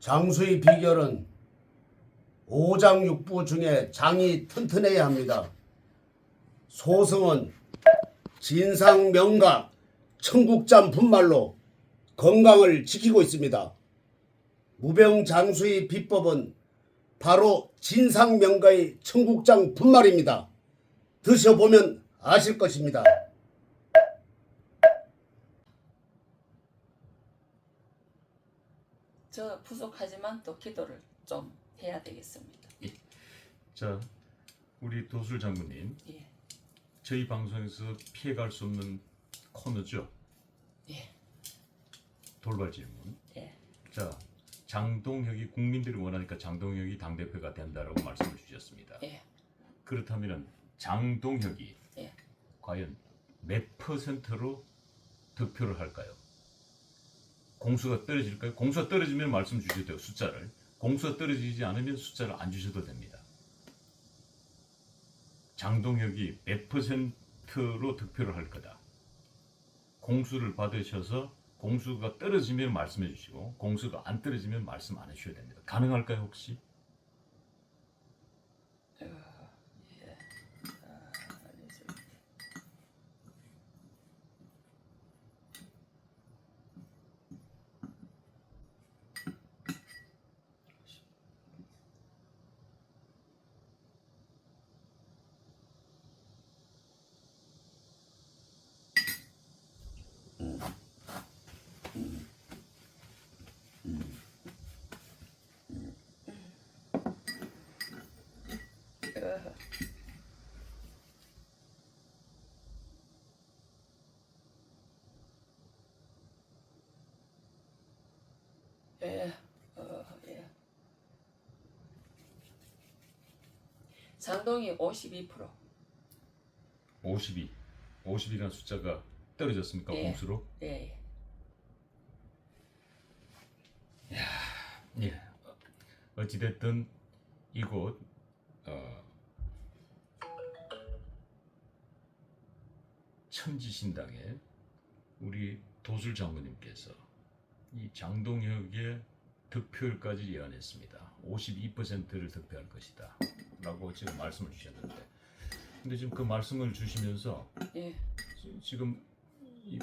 장수의 비결은 오장육부 중에 장이 튼튼해야 합니다. 소승은 진상명각 청국잠 분말로 건강을 지키고 있습니다. 무병장수의 비법은 바로 진상명가의 청국장 분말입니다. 드셔보면 아실 것입니다. 저 부족하지만 또 기도를 좀 해야 되겠습니다. 자, 우리 도술 장군님, 예, 저희 방송에서 피해갈 수 없는 코너죠. 예, 돌발 질문. 예. 자, 장동혁이 국민들이 원하니까 장동혁이 당 대표가 된다라고 말씀을 주셨습니다. 예. 그렇다면 장동혁이 예. 과연 몇 퍼센트로 득표를 할까요? 공수가 떨어질까요? 공수가 떨어지면 말씀 주셔도 돼요. 숫자를. 공수가 떨어지지 않으면 숫자를 안 주셔도 됩니다. 장동혁이 몇 퍼센트로 득표를 할 거다. 공수를 받으셔서 공수가 떨어지면 말씀해 주시고 공수가 안 떨어지면 말씀 안 해주셔야 됩니다. 가능할까요 혹시? 알겠습니다. 어허. 예, 어, 예. 장동이 52%. 52. 50이라는 숫자가 떨어졌습니까 예. 공수로? 예, 예. 예. 어찌됐든 이곳 어, 천지신당에 우리 도술 장군님께서 이 장동혁의 득표율까지 예언했습니다. 52%를 득표할 것이다. 라고 지금 말씀을 주셨는데 근데 지금 그 말씀을 주시면서 예. 지- 지금 이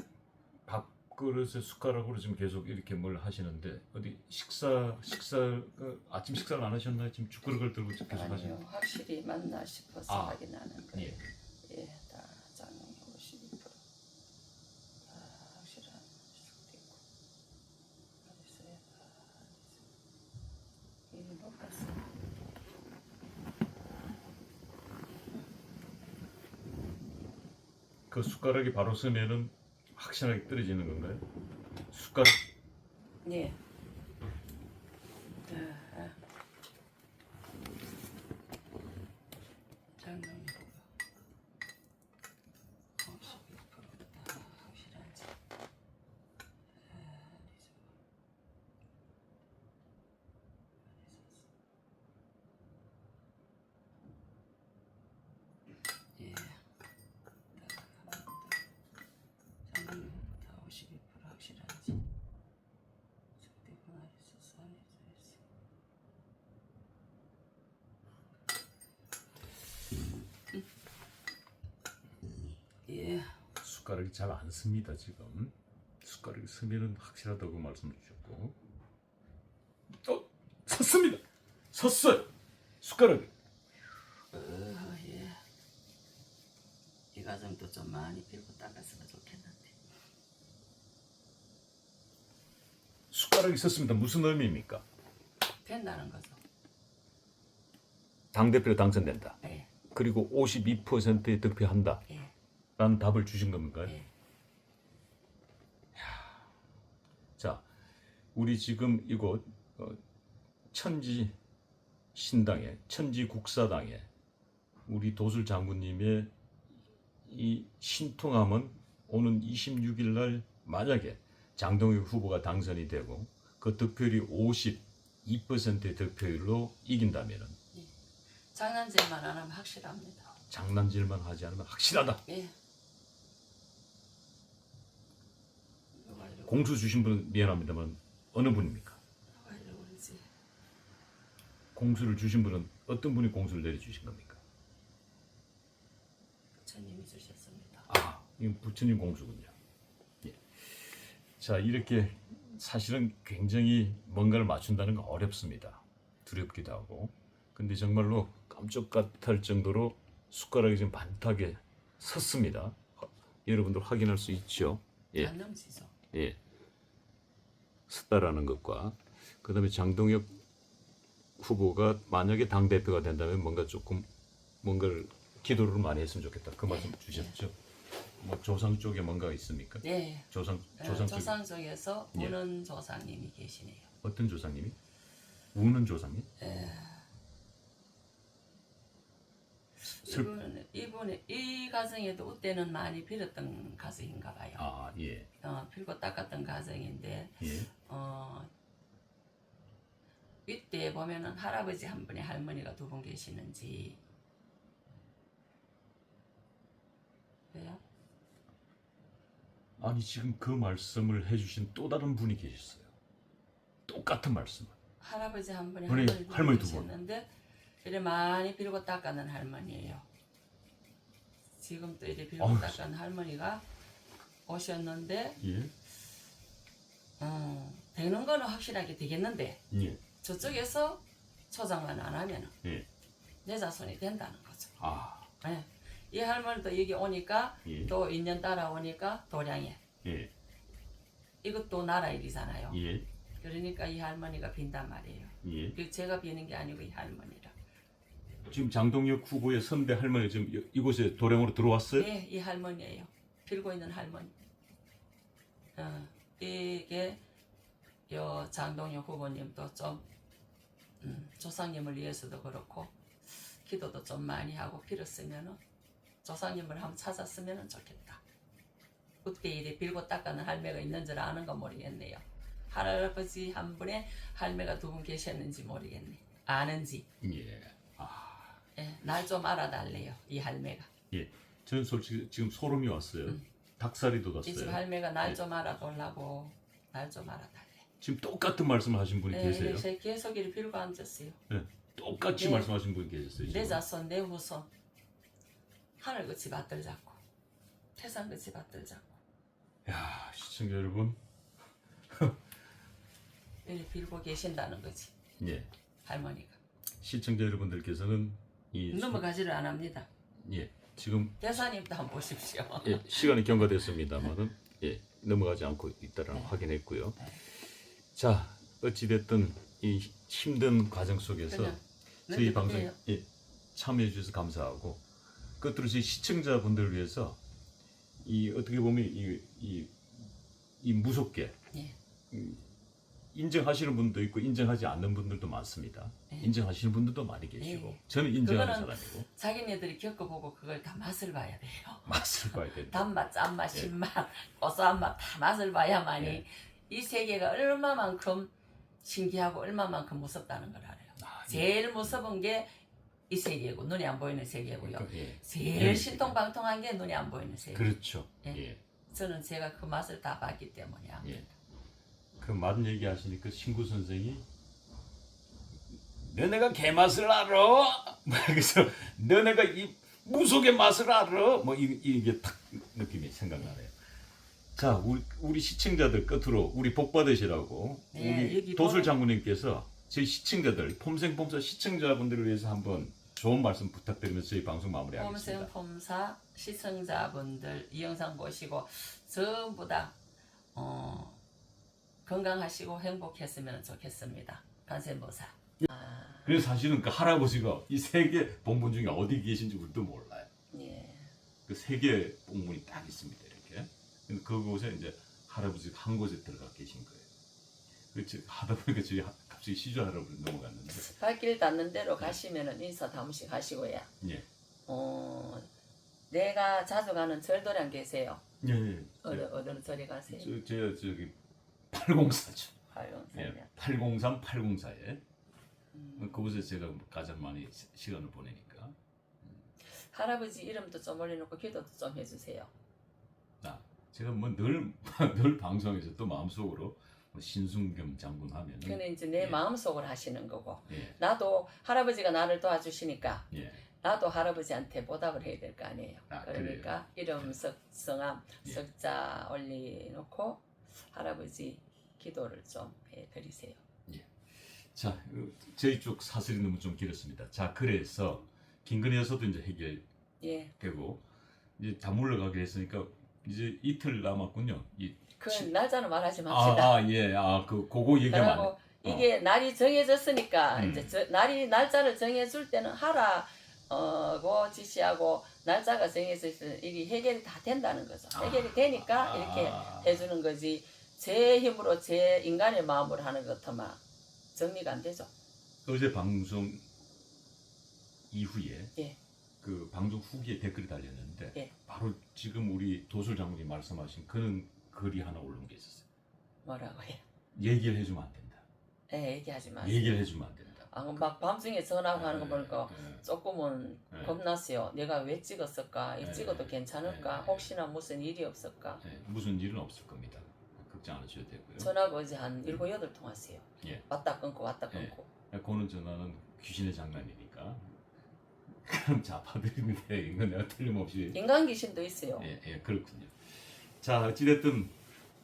밥그릇에 숟가락으로 지금 계속 이렇게 뭘 하시는데 어디 식사 식사 그 아침 식사를 안 하셨나요? 지금 죽그릇을 들고 계속 아니요, 하시는. 확실히 맞나 싶어서 아, 확인하는 거예요. 예. 예, 다 장롱 52%. 다 확실한 수도 있고. 어디 있어요? 다 어디 있어요? 이못 봤어요. 그 숟가락이 바로 서면은 확실하게 떨어지는 건가요? 숟가락 예. 아, 아. 장롱 보고. 52%다 확실한지. 아, 예. 장롱 다 52% 확실한지. 적대 분할이 있어서 안 해서 예. 숟가락이 잘 안 씁니다 지금. 숟가락이 서면은 확실하다고 말씀을 주셨고. 어 섰습니다. 섰어요. 숟가락. 어, 예. 이 과정도 좀 많이 빌고 닦았으면 좋겠는데. 숟가락이 섰습니다. 무슨 의미입니까? 된다는 거죠. 당 대표로 당선된다. 예. 그리고 52%의 득표한다. 예. 라는 답을 주신 겁니까? 예. 자, 우리 지금 이곳 어, 천지 신당에 천지 국사당에 우리 도술 장군님의 이 신통함은 오는 26일 날 만약에 장동혁 후보가 당선이 되고 그 득표율이 52%의 득표율로 이긴다면은 장난질만 안 하면 확실합니다. 장난질만 하지 않으면 확실하다. 예. 누가 이러고 공수 주신 분은 미안합니다만 어느 분입니까? 그러지? 공수를 주신 분은 어떤 분이 공수를 내려주신 겁니까? 부처님이 주셨습니다. 아, 이건 부처님 공수군요. 예. 자, 이렇게 사실은 굉장히 뭔가를 맞춘다는 건 어렵습니다. 두렵기도 하고. 근데 정말로 깜짝 같을 정도로 숟가락이 지금 반타게 섰습니다. 여러분들 확인할 수 있죠? 예. 안 넘치죠. 예. 섰다라는 것과 그 다음에 장동혁 후보가 만약에 당 대표가 된다면 뭔가 조금 뭔가를 기도를 많이 했으면 좋겠다. 그 말씀 주셨죠? 뭐 조상 쪽에 뭔가 있습니까? 네. 조상 어, 조상 쪽 조상 쪽에서 예. 오는 조상님이 계시네요. 어떤 조상님이? 우는 조상님? 슬- 이분 이분 이 가정에도 그때는 많이 빌었던 가정인가 봐요. 아 예. 어, 빌고 닦았던 가정인데 예. 어, 이때 보면은 할아버지 한 분에 할머니가 두 분 계시는지 왜요? 아니 지금 그 말씀을 해주신 또 다른 분이 계셨어요. 똑같은 말씀을. 할아버지 한 분에 할머니, 두두 분. 계셨는데 이래 많이 빌고 닦아는 할머니예요. 지금 또 이래 빌고 어휴. 닦은 할머니가 오셨는데 예. 어, 되는 거는 확실하게 되겠는데 예. 저쪽에서 초장만 안 하면은 예. 내 자손이 된다는 거죠. 아 예. 이 할머니도 여기 오니까 예. 또 2년 따라오니까 도량에 예. 이것도 나라 일이잖아요. 예. 그러니까 이 할머니가 빈단 말이에요. 예. 그 제가 비는 게 아니고 이 할머니라. 지금 장동혁 후보의 선배 할머니 지금 이- 이곳에 도량으로 들어왔어요? 네, 이 할머니예요. 빌고 있는 할머니. 어, 이게 요 장동혁 후보님도 좀 음, 조상님을 위해서도 그렇고 기도도 좀 많이 하고 빌었으면은 조상님을 한번 찾았으면 좋겠다. 그때 이래 빌고 닦아는 할매가 있는 줄 아는 건 모르겠네요. 할아버지 한 분에 할매가 두 분 계셨는지 모르겠네. 아는지. 예. 예, 날 좀 알아달래요. 이 할매가. 예. 저는 솔직히 지금 소름이 왔어요. 음. 닭살이 이 집 돋았어요. 할매가 날 네. 좀 알아달라고 날 좀 알아달래. 지금 똑같은 말씀을 하신 분이 네, 계세요. 그래서 계속 이리 빌고 앉았어요. 똑같이 네. 말씀하신 분이 계셨어요. 내 지금. 자손, 내 후손 하늘같이 받들 잡고 태산같이 받들 잡고 야 시청자 여러분, 이리 빌고 계신다는 거지 예. 할머니가. 시청자 여러분들께서는 이 넘어가지를 안 합니다. 예. 지금 대사님도 한번 보십시오. 예, 시간이 경과됐습니다만은 예, 넘어가지 않고 있다는 걸 네. 확인했고요. 네. 자, 어찌 됐든 이 힘든 과정 속에서 저희 방송 돼요. 예, 참여해 주셔서 감사하고 끝으로 저희 시청자분들을 위해서 이 어떻게 보면 이, 이, 이 무섭게 예. 인정하시는 분도 있고 인정하지 않는 분들도 많습니다. 네. 인정하시는 분들도 많이 계시고 네. 저는 인정하는 그거는 사람이고 자기네들이 겪어보고 그걸 다 맛을 봐야 돼요. 맛을 봐야 된다. 단맛, 짠맛, 예. 신맛, 고소한 맛 다 맛을 봐야만이 예. 이 세계가 얼마만큼 신기하고 얼마만큼 무섭다는 걸 알아요. 아, 예. 제일 무서운 게 이 세계고 눈이 안 보이는 세계고요. 예. 제일 예. 신통방통한 게 눈이 안 보이는 세계. 그렇죠. 예. 예. 저는 제가 그 맛을 다 봤기 때문에 예. 그맛 얘기하시니까 친구 선생이 너네가 개맛을 알아? 뭐 그래서 너네가 이 무속의 맛을 알아? 뭐 이, 이게 탁 느낌이 생각나네요. 자, 우리, 우리 시청자들 끝으로 우리 복 받으시라고 네, 우리 도술 장군님께서 저희 시청자들 폼생폼사 시청자분들을 위해서 한번 좋은 말씀 부탁드리면서 저희 방송 마무리하겠습니다. 폼생폼사 시청자분들 이 영상 보시고 전부 다 어, 건강하시고 행복했으면 좋겠습니다. 간센보사. 아, 그래서 사실은 그 할아버지가 이 세계 본분 중에 어디 계신지 우리도 몰라요. 예. 그세 개의 본문이 딱 있습니다 이렇게. 근데 그곳에 이제 할아버지 한 곳에 들어가 계신 거예요. 그렇지 하다 보니까 저희 하- 갑자기 시주 할아버지 넘어갔는데. 발길 닿는 대로 가시면은 인사 다음씩 하시고요. 예. 어, 내가 자주 가는 절도량 계세요. 예. 예. 어느 어느 절에 가세요? 저, 제 저기 804죠. 활용사냐. 예. 803, 804에 음. 그곳에 제가 가장 많이 시- 시간을 보내니까. 할아버지 이름도 좀 올려놓고 기도도 좀 해주세요. 아, 제가 뭐늘 늘 방송에서 또 마음속으로 뭐 신순겸 장군 하면은 그는 이제 내 예. 마음속으로 하시는 거고 예, 나도 할아버지가 나를 도와주시니까 예, 나도 할아버지한테 보답을 해야 될 거 아니에요. 아, 그러니까 이름 석, 성함 예. 석자 올려놓고 할아버지 기도를 좀 해드리세요. 자, 어, 저희 쪽 사설이 너무 좀 길었습니다. 자, 그래서 김건희 여사도 이제 해결되고 예, 이제 다 물러가게 했으니까 이제 이틀 남았군요. 이, 그 치- 날짜는 말하지 맙시다. 아, 아, 예, 아, 그 그거 돼. 그리고 이게 날이 정해졌으니까 음. 이제 저, 날이 날짜를 정해줄 때는 하라. 어고 지시하고 날짜가 정해져 있으면 이게 해결이 다 된다는 거죠. 해결이 되니까 아. 이렇게 해주는 거지. 제 힘으로 제 인간의 마음으로 하는 것 같으면 정리가 안 되죠. 어제 방송 이후에 예. 그 방송 후기에 댓글이 달렸는데 예. 바로 지금 우리 도술 장군이 말씀하신 그런 글이 하나 올라온 게 있었어요. 뭐라고 해? 얘기를 해주면 안 된다. 예, 얘기하지 마세요. 얘기를 해주면 안 된다. 아, 막 밤중에 전화하고 하는 거 예, 보니까 예, 조금은 네. 겁났어요. 내가 왜 찍었을까? 이 네. 찍어도 괜찮을까? 네. 혹시나 무슨 일이 없을까? 예, 무슨 일은 없을 겁니다. 걱정 안 하셔도 되고요. 전화가 어제 한 일곱 여덟 통 왔어요. 예. 왔다 끊고 왔다 예. 끊고. 그는 전화는 귀신의 장난이니까 그럼 자파들인데 이거 내가 틀림없이 인간 귀신도 있어요. 예, 예, 그렇군요. 자, 어찌됐든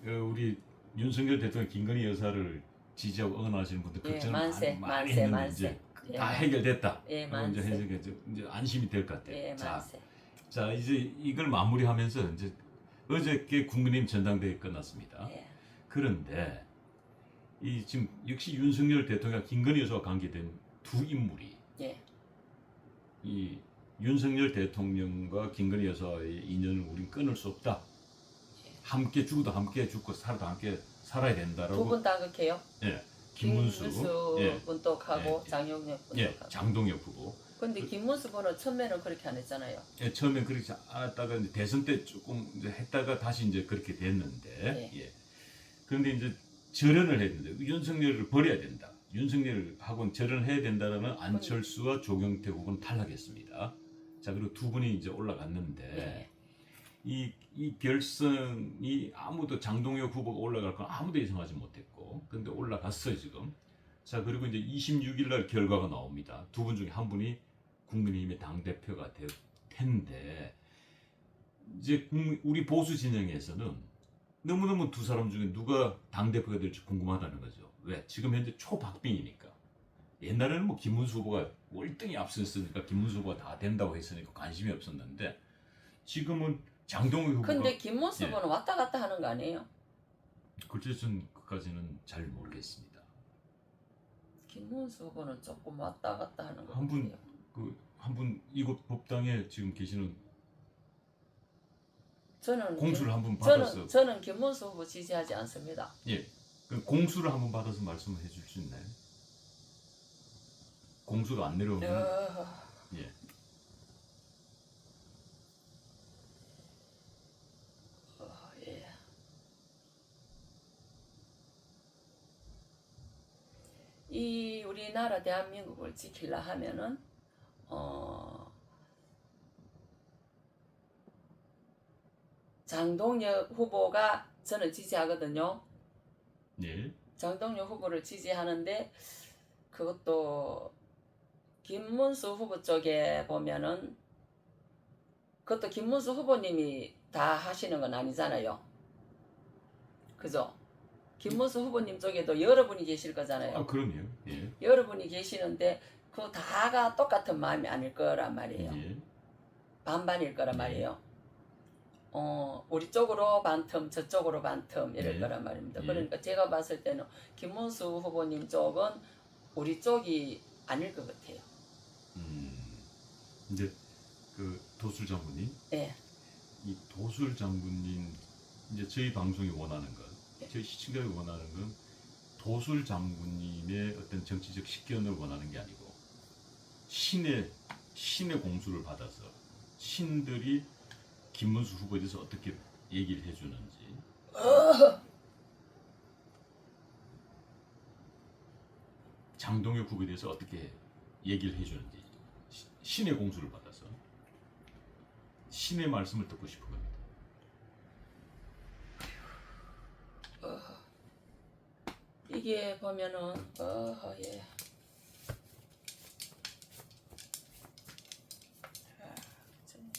어, 우리 윤석열 대통령 김건희 여사를 지지하고 응원하시는 분들 예, 걱정 만세, 많이, 많이 만세, 했는데 만세. 이제 예, 다 만- 해결됐다. 예, 그거 이제 만세. 해석이 이제, 이제 안심이 될 것 같아요. 예, 자, 만세. 자 이제 이걸 마무리하면서 이제 어저께 국민의힘 전당대회 끝났습니다. 예. 그런데 이 지금 역시 윤석열 대통령 김건희 여사와 관계된 두 인물이 예. 이 윤석열 대통령과 김건희 여사의 인연을 우린 끊을 수 없다. 함께 죽어도 함께 죽고 살아도 함께 살아야 된다라고. 두 분 다 그렇게요? 예, 김문수, 예, 군독하고 예, 장용혁 예, 군독하고. 장동혁 후보. 근데 김문수 분은 처음에는 그렇게 안 했잖아요. 예, 처음엔 그렇게 안 했다가 이제 대선 때 조금 이제 했다가 다시 이제 그렇게 됐는데, 예. 예. 그런데 이제 절연을 했는데 윤석열을 버려야 된다. 윤석열을 하고는 절연을 해야 된다라는 안철수와 조경태 후보는 탈락했습니다. 자 그리고 두 분이 이제 올라갔는데 예. 이, 이 결선이 아무도 장동혁 후보가 올라갈 건 아무도 예상하지 못했고 근데 올라갔어요 지금 자 그리고 이제 26일 날 결과가 나옵니다 두 분 중에 한 분이 국민의힘의 당 대표가 될 텐데 이제 국- 우리 보수 진영에서는 너무너무 두 사람 중에 누가 당대표가 될지 궁금하다는 거죠 왜? 지금 현재 초박빙이니까 옛날에는 뭐 김문수 후보가 월등히 앞섰으니까 김문수 후보가 다 된다고 했으니까 관심이 없었는데 지금은 장동혁 후보가 근데 김문수 예. 분은 왔다 갔다 하는 거 아니에요? 글쎄 전 그까지는 잘 모르겠습니다. 김문수 후보는 조금 왔다 갔다 하는 거한 분- 같아요. 그한 분 이곳 법당에 지금 계시는 저는 공수를 김- 한분 받아서 저는 저는 김문수 후보 지지하지 않습니다. 예, 그 공수를 한 번 받아서 말씀을 해줄 수 있나요? 공수가 안 내려오면 어, 예, 어, 예. 이 우리나라 대한민국을 지키려 하면은 어 장동혁 후보가 저는 지지하거든요. 예, 장동혁 후보를 지지하는데 그것도 김문수 후보 쪽에 보면은 그것도 김문수 후보님이 다 하시는 건 아니잖아요. 그죠? 김문수 후보님 쪽에도 여러분이 계실 거잖아요. 아 그럼요. 예, 여러분이 계시는데 그 다가 똑같은 마음이 아닐 거란 말이에요. 예, 반반일 거란 네. 말이에요. 어, 우리 쪽으로 반틈, 저쪽으로 반틈 이럴 네. 거란 말입니다. 예. 그러니까 제가 봤을 때는 김문수 후보님 쪽은 우리 쪽이 아닐 것 같아요. 음, 이제 그 도술 장군님, 예, 이 도술 장군님 이제 저희 방송이 원하는 것, 네. 저희 시청자가 원하는 건 도술 장군님의 어떤 정치적 식견을 원하는 게 아니고 신의 신의 공수를 받아서 신들이 김문수 후보에 대해서 어떻게 얘기를 해주는지 장동혁 후보에 대해서 어떻게 얘기를 해주는지 시- 신의 공수를 받아서 신의 말씀을 듣고 싶은 겁니다. 이게 보면은 어 예. 자, 좀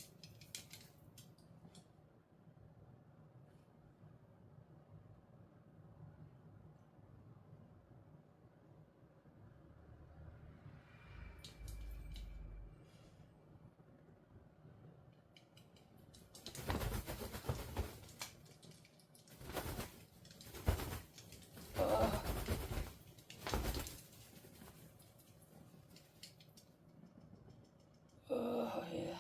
어. 어, 예.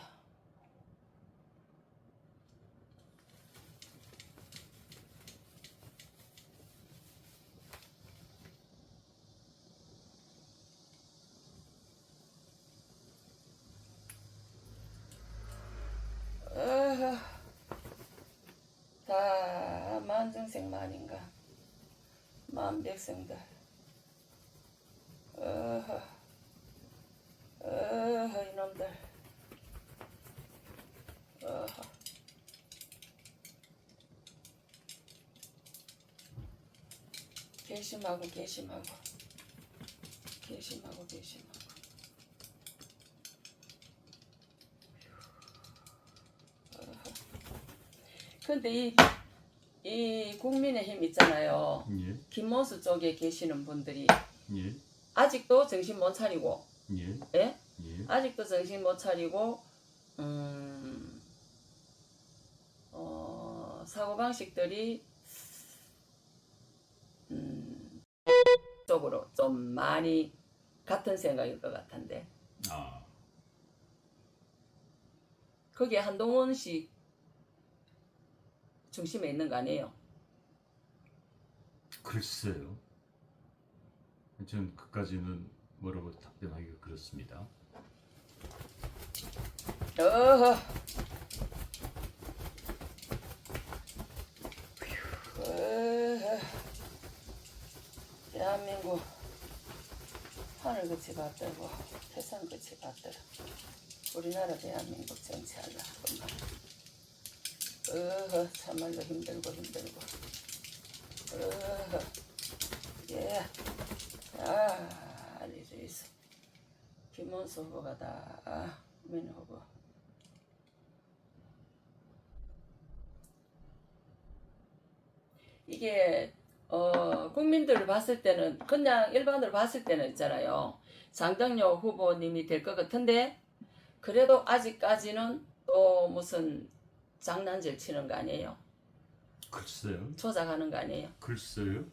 어, 다 만증생만인가? 만 백성들. 어허. 어허 이놈들. 어허. 개심하고 개심하고. 개심하고 개심하고. 근데 이, 이 국민의힘 있잖아요. 예, 김모수 쪽에 계시는 분들이 예, 아직도 정신 못 차리고, 예, 예? 예. 아직도 정신 못 차리고, 음, 어, 사고 방식들이 음, 쪽으로 좀 많이 같은 생각일 것 같은데 아, 거기에 한동훈 씨 중심에 있는 거 아니에요? 글쎄요. 전 그까지는 뭐라고 답변하기가 그렇습니다. 어허. 어허. 대한민국 하늘 끝이 받들고 세상 끝이 받들어 우리나라 대한민국 정치하려 그만 어허 참말로 힘들고 힘들고. 어허. 예 아 알리수 있어. 김원수 후보가 다민 후보. 이게 어, 국민들을 봤을 때는 그냥 일반으로 봤을 때는 있잖아요. 장덕료 후보님이 될 것 같은데 그래도 아직까지는 또 무슨 장난질 치는 거 아니에요? 글쎄요. 조작하는 거 아니에요? 글쎄요.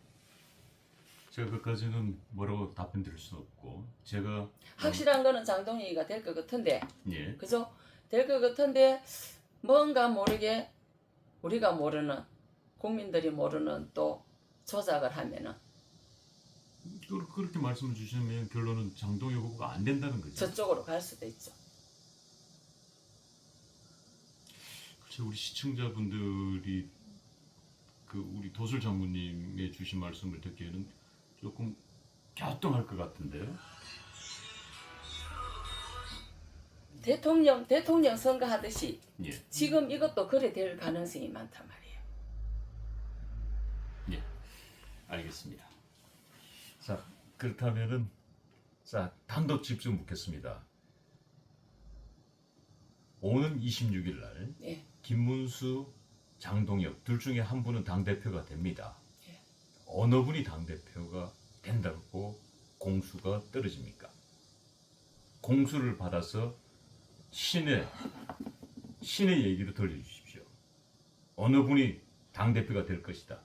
제가 그까지는 뭐라고 답변 드릴 수는 없고 제가 확실한 거는 장동희가 될 것 같은데 예, 그죠? 될 것 같은데 뭔가 모르게 우리가 모르는 국민들이 모르는 또 조작을 하면은 그- 그렇게 말씀을 주시면 결론은 장동혁 후보가 안 된다는 거죠. 저쪽으로 갈 수도 있죠. 글쎄 우리 시청자분들이 그 우리 도술 장군님의 주신 말씀을 듣기에는 조금 갸우뚱할 것 같은데요. 대통령 대통령 선거 하듯이 예, 지금 이것도 그래 될 가능성이 많단 말이에요. 예, 알겠습니다. 자 그렇다면은 자 단독 집중 묻겠습니다. 오는 26일 날 예. 김문수, 장동혁 둘 중에 한 분은 당 대표가 됩니다. 예. 어느 분이 당 대표가 된다고 공수가 떨어집니까? 공수를 받아서 신의 신의 얘기로 들려주십시오. 어느 분이 당 대표가 될 것이다.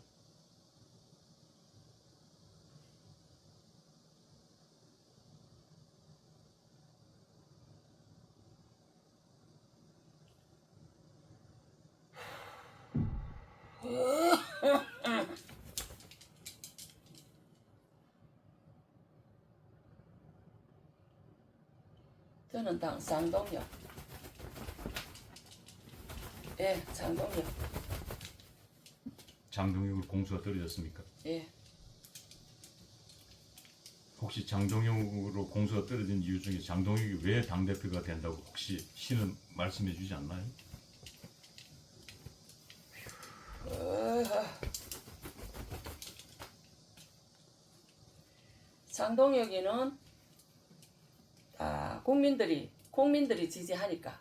저는 당 장동혁. 예, 장동혁. 장동혁으로 공수가 떨어졌습니까? 예. 혹시 장동혁으로 공수가 떨어진 이유 중에 장동혁이 왜 당 대표가 된다고 혹시 신은 말씀해 주지 않나요? 어허. 장동혁이는 아, 국민들이 국민들이 지지하니까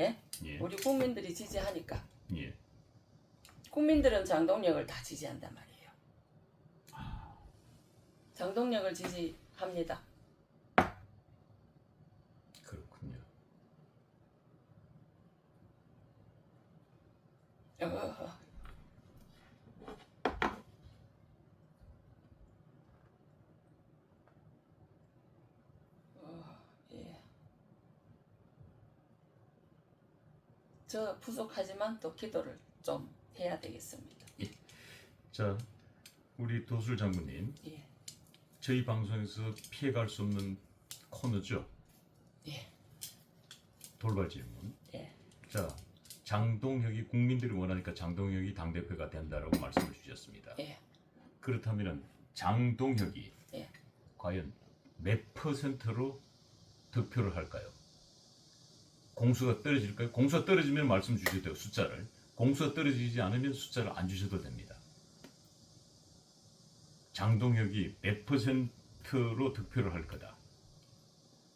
예? 예. 우리 국민들이 지지하니까 예. 국민들은 장동혁을 다 지지한단 말이에요. 장동혁을 지지합니다. 그렇군요. 어, 어, 예. 저 부족하지만 또 기도를 좀 해야 되겠습니다. 자, 우리 도술 장군님, 예, 저희 방송에서 피해갈 수 없는 코너죠. 예, 돌발 질문. 예. 자, 장동혁이 국민들이 원하니까 장동혁이 당 대표가 된다라고 말씀을 주셨습니다. 예. 그렇다면 장동혁이 예. 과연 몇 퍼센트로 득표를 할까요? 공수가 떨어질까요? 공수가 떨어지면 말씀 주셔도 돼요. 숫자를. 공수가 떨어지지 않으면 숫자를 안 주셔도 됩니다. 장동혁이 몇 퍼센트로 득표를 할 거다.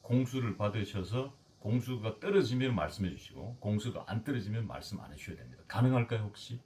공수를 받으셔서 공수가 떨어지면 말씀해 주시고 공수가 안 떨어지면 말씀 안 해주셔야 됩니다. 가능할까요 혹시?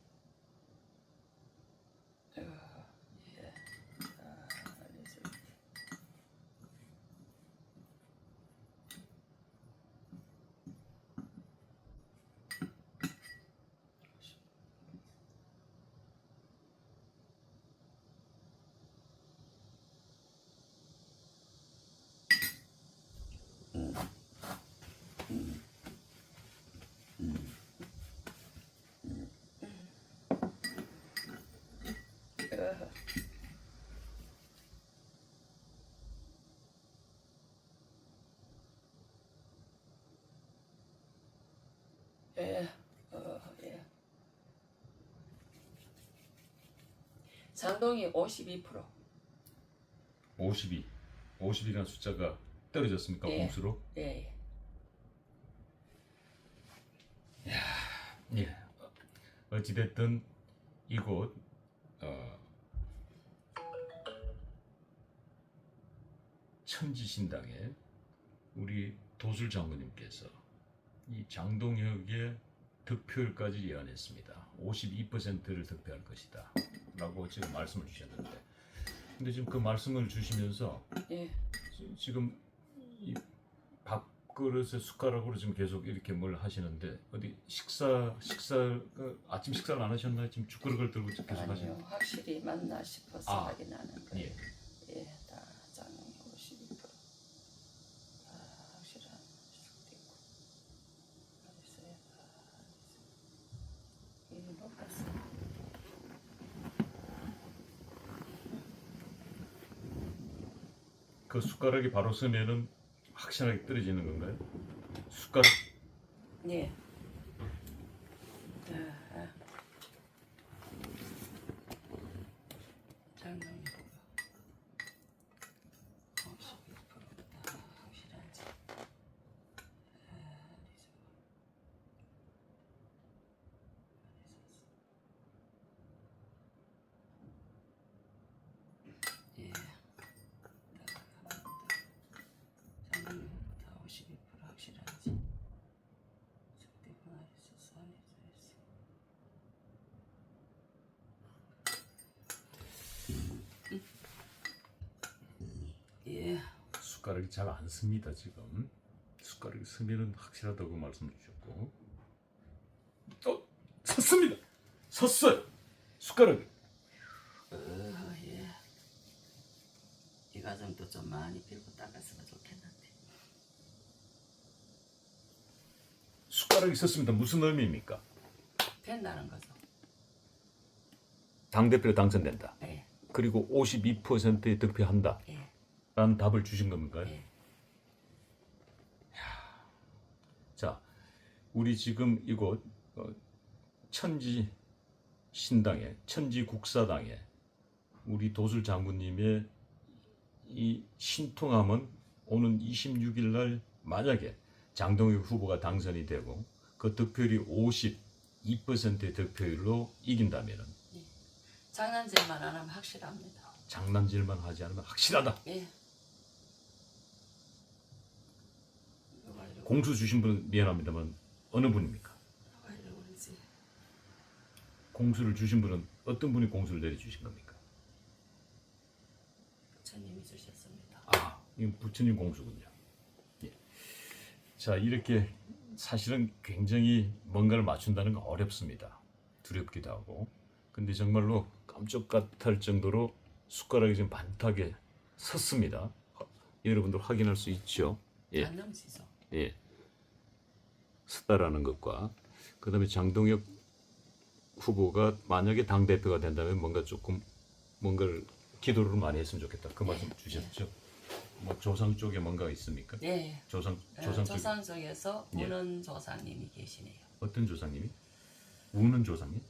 어, 예, 어, 예. 장동이 52%. 52. 50이라는 숫자가 떨어졌습니까 예. 공수로? 예, 예. 예. 어찌됐든 이곳 천지신당에 우리 도술 장군님께서 이 장동혁의 득표율까지 예언했습니다. 52%를 득표할 것이다. 라고 지금 말씀을 주셨는데 근데 지금 그 말씀을 주시면서 예. 지- 지금 이 밥그릇에 숟가락으로 지금 계속 이렇게 뭘 하시는데 어디 식사 식사 그 아침 식사를 안 하셨나요? 지금 죽그릇을 들고 계속 하시는. 확실히 맞나 싶어서 아, 확인하는 거예요. 예. 예, 다 장롱이 52%. 다 확실한 수도 있고. 어디 있어요? 아, 어디 있어요? 이 높았어. 그 숟가락이 바로 서면은 확실하게 떨어지는 건가요? 숟가락 예. 아, 아. 장롱이 뭐가? 52%다 확실한지. 아, 어디서? 예. 장롱이 다52% 확실한지. 적대 분할에서 산에서 했어. 예. 숟가락이 잘 안 씁니다 지금. 숟가락이 서면은 확실하다고 말씀 주셨고. 어 섰습니다. 섰어요. 숟가락. 어, 예. 이 과정도 좀 많이 빌고 닦았으면 좋겠는데. 숟가락이 섰습니다. 무슨 의미입니까? 된다는 거죠. 당 대표 당선된다. 예. 그리고 52%의 득표한다. 예. 라는 답을 주신 건가요? 예. 자, 우리 지금 이곳 어, 천지 신당에 천지 국사당에 우리 도술 장군님의 이 신통함은 오는 26일 날 만약에 장동혁 후보가 당선이 되고 그 득표율이 52%의 득표율로 이긴다면은 장난질만 안 하면 확실합니다. 장난질만 하지 않으면 확실하다. 예. 공수 주신 분은 미안합니다만 어느 분입니까? 공수를 주신 분은 어떤 분이 공수를 내려주신 겁니까? 부처님이 주셨습니다. 아, 이건 부처님 공수군요. 예. 자, 이렇게 사실은 굉장히 뭔가를 맞춘다는 건 어렵습니다. 두렵기도 하고. 근데 정말로 깜짝 같을 정도로 숟가락이 지금 반타게 섰습니다. 하- 여러분들 확인할 수 있죠? 예. 안 넘치죠. 예. 섰다라는 것과 그다음에 장동혁 후보가 만약에 당 대표가 된다면 뭔가 조금 뭔가를 기도를 많이 했으면 좋겠다. 그 말씀 주셨죠? 뭐 조상 쪽에 뭔가 있습니까? 예. 조상 어, 조상 쪽 조상 쪽에서 예. 우는 조상님이 계시네요. 어떤 조상님이? 우는 조상님?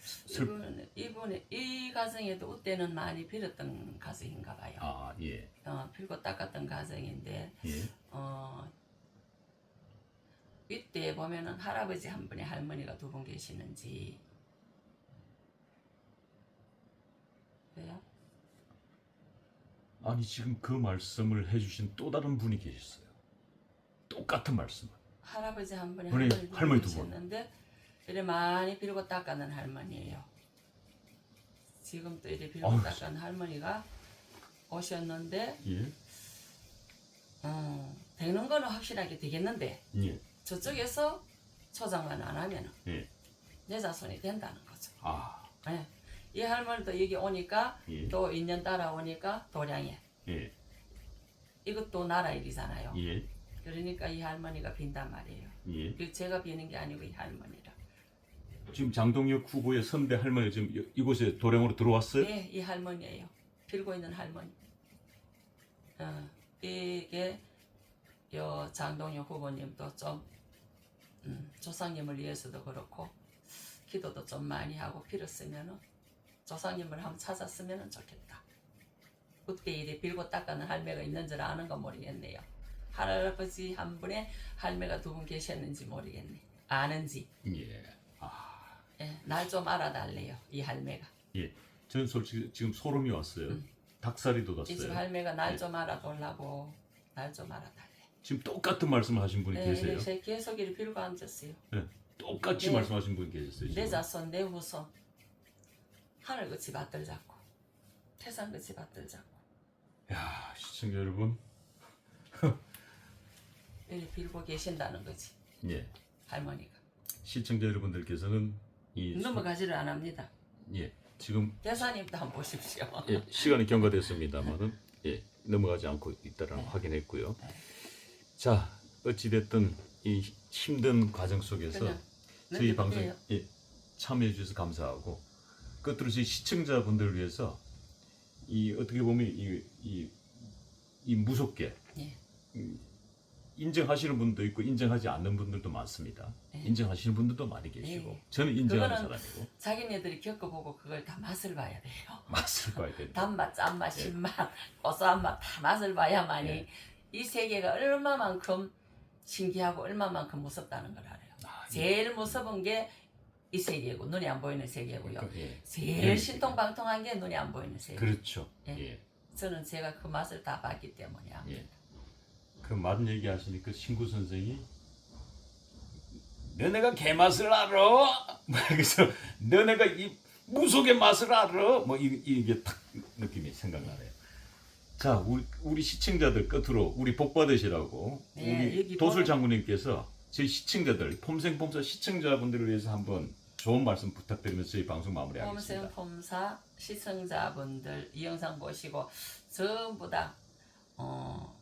슬- 이분 이분 이 가정에도 그때는 많이 빌었던 가정인가 봐요. 아 예. 어, 빌고 닦았던 가정인데 예. 어, 이때 보면은 할아버지 한 분에 할머니가 두 분 계시는지 왜요? 아니 지금 그 말씀을 해주신 또 다른 분이 계셨어요. 똑같은 말씀을. 할아버지 한 분이 할머니, 할머니 두두 분. 계셨는데 이래 많이 빌고 닦아는 할머니예요. 지금 또 이래 빌고. 닦은 할머니가 오셨는데 예. 어, 되는 거는 확실하게 되겠는데 예. 저쪽에서 초장만 안 하면은 예. 내 자손이 된다는 거죠. 아 예. 이 할머니도 여기 오니까 예. 또 2년 따라 오니까 도량에 예. 이것도 나라 일이잖아요. 예. 그러니까 이 할머니가 빈단 말이에요. 예. 그 제가 비는 게 아니고 이 할머니라. 지금 장동혁 후보의 선배 할머니 지금 이- 이곳에 도량으로 들어왔어요? 네, 이 할머니예요. 빌고 있는 할머니. 어, 이게 요 장동혁 후보님도 좀 음, 조상님을 위해서도 그렇고 기도도 좀 많이 하고 빌었으면은 조상님을 한번 찾았으면 좋겠다. 그때 이래 빌고 닦아는 할매가 있는 줄 아는 건 모르겠네요. 할아버지 한 분에 할매가 두 분 계셨는지 모르겠네. 아는지. 예. 예, 날 좀 알아달래요. 이 할매가. 예. 저는 솔직히 지금 소름이 왔어요. 음. 닭살이 이 집 돋았어요. 할매가 날 예. 좀 알아달라고 날 좀 알아달래. 지금 똑같은 말씀을 하신 분이 네, 계세요. 제 계속 이리 빌고 앉았어요. 예. 똑같이 네. 말씀하신 분이 계셨어요. 내 지금. 자손, 내 후손 하늘같이 받들 잡고 태산같이 받들 잡고 야 시청자 여러분, 이리 빌고 계신다는 거지 예. 할머니가. 시청자 여러분들께서는 이 넘어가지를 안 합니다. 예. 지금 대사님도 한번 보십시오. 예, 시간이 경과됐습니다만은 예, 넘어가지 않고 있다는 걸 확인했고요. 자, 어찌 됐든 이 힘든 과정 속에서 그냥 저희 방송. 예, 참여해 주셔서 감사하고 끝으로 저희 시청자분들을 위해서 이 어떻게 보면 이, 이, 이 무섭게 예. 인정하시는 분도 있고 인정하지 않는 분들도 많습니다. 네. 인정하시는 분들도 많이 계시고 네. 저는 인정하는 그거는 사람이고 자기네들이 겪어보고 그걸 다 맛을 봐야 돼요. 맛을 봐야 됩니다. 단맛, 짠맛, 예. 신맛, 고소한 맛 다 맛을 봐야만이 예. 이 세계가 얼마만큼 신기하고 얼마만큼 무섭다는 걸 알아요. 아, 예. 제일 무서운 게 이 세계고 눈이 안 보이는 세계고요. 그러니까, 예. 제일 예. 신통방통한 게 눈이 안 보이는 세계. 그렇죠. 예. 예. 저는 제가 그 맛을 다 봤기 때문에 예. 그맛 얘기하시니까 친구 선생이 너네가 개 맛을 알아? 뭐 그래서 너네가 이 무속의 맛을 알아? 뭐 이, 이게 탁 느낌이 생각나네요. 자, 우리, 우리 시청자들 끝으로 우리 복 받으시라고 네, 우리 도술 장군님께서 저희 시청자들 폼생폼사 시청자분들을 위해서 한번 좋은 말씀 부탁드리면서 저희 방송 마무리하겠습니다. 폼생폼사 시청자분들 이 영상 보시고 전부 다 어,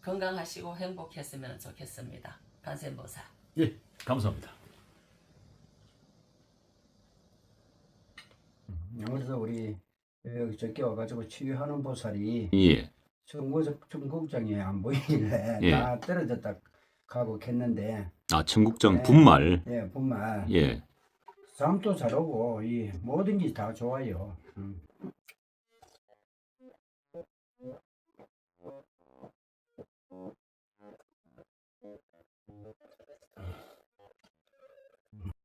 건강하시고 행복했으면 좋겠습니다. 간센보사. 예, 감사합니다. 그래서 우리 여기 저기 와가지고 치유하는 보살이 예, 청구적 청국장에 안 보이길래 예. 다 떨어졌다 가고 했는데 아 청국장 네. 분말 예 분말 예. 잠도 잘 오고 이 뭐든지 다 좋아요. 음.